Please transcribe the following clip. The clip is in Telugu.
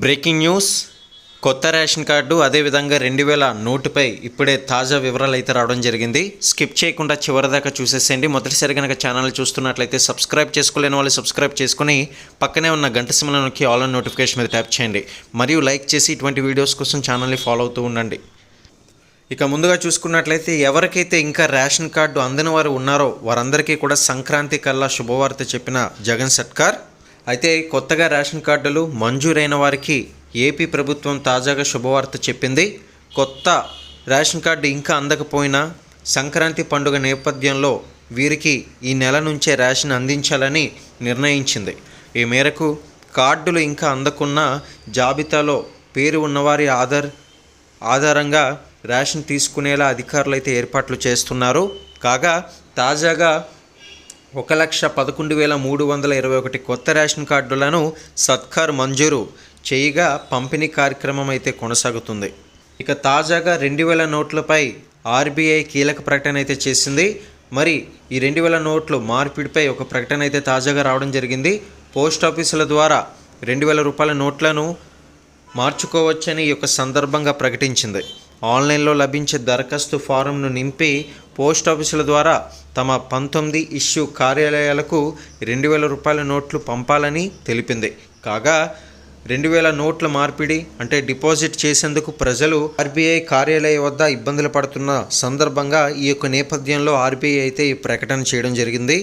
Breaking news. కొత్త రేషన్ కార్డు అదేవిధంగా రెండు వేల నోటుపై ఇప్పుడే తాజా వివరాలు అయితే రావడం జరిగింది. స్కిప్ చేయకుండా చివరిదాకా చూసేసేయండి. మొదటిసారి కనుక ఛానల్ చూస్తున్నట్లయితే సబ్స్క్రైబ్ చేసుకోలేని వాళ్ళు సబ్స్క్రైబ్ చేసుకుని పక్కనే ఉన్న గంట సిమ్ల నొక్కి ఆల్ నోటిఫికేషన్ మీద ట్యాప్ చేయండి. మరియు లైక్ చేసి ఇటువంటి వీడియోస్ కోసం ఛానల్ని ఫాలో అవుతూ ఉండండి. ఇక ముందుగా చూసుకున్నట్లయితే ఎవరికైతే ఇంకా రేషన్ కార్డు అందని వారు ఉన్నారో వారందరికీ కూడా సంక్రాంతి కల్లా శుభవార్త చెప్పిన జగన్ సర్కార్ అయితే కొత్తగా రేషన్ కార్డులు మంజూరైన వారికి ఏపీ ప్రభుత్వం తాజాగా శుభవార్త చెప్పింది. కొత్త రేషన్ కార్డు ఇంకా అందకపోయినా సంక్రాంతి పండుగ నేపథ్యంలో వీరికి ఈ నెల నుంచే రేషన్ అందించాలని నిర్ణయించింది. ఈ మేరకు కార్డులు ఇంకా అందకున్న జాబితాలో పేరు ఉన్నవారి ఆధార్ ఆధారంగా రేషన్ తీసుకునేలా అధికారులు అయితే ఏర్పాట్లు చేస్తున్నారు. కాగా తాజాగా ఒక లక్ష పదకొండు వేల మూడు వందల ఇరవై ఒకటి కొత్త రేషన్ కార్డులను సత్కార్ మంజూరు చేయగా పంపిణీ కార్యక్రమం అయితే కొనసాగుతుంది. ఇక తాజాగా రెండు వేల నోట్లపై ఆర్బీఐ కీలక ప్రకటన అయితే చేసింది. మరి ఈ రెండు వేల నోట్లు మార్పిడిపై ఒక ప్రకటన అయితే తాజాగా రావడం జరిగింది. పోస్ట్ ఆఫీసుల ద్వారా రెండు వేల రూపాయల నోట్లను మార్చుకోవచ్చని ఈ యొక్క సందర్భంగా ప్రకటించింది. ఆన్లైన్లో లభించే దరఖాస్తు ఫారంను నింపి పోస్ట్ ఆఫీసుల ద్వారా తమ పంతొమ్మిది ఇష్యూ కార్యాలయాలకు రెండు వేల రూపాయల నోట్లు పంపాలని తెలిపింది. కాగా రెండు వేల నోట్ల మార్పిడి అంటే డిపాజిట్ చేసేందుకు ప్రజలు ఆర్బీఐ కార్యాలయం వద్ద ఇబ్బందులు పడుతున్న సందర్భంగా ఈ యొక్క నేపథ్యంలో ఆర్బీఐ అయితే ఈ ప్రకటన చేయడం జరిగింది.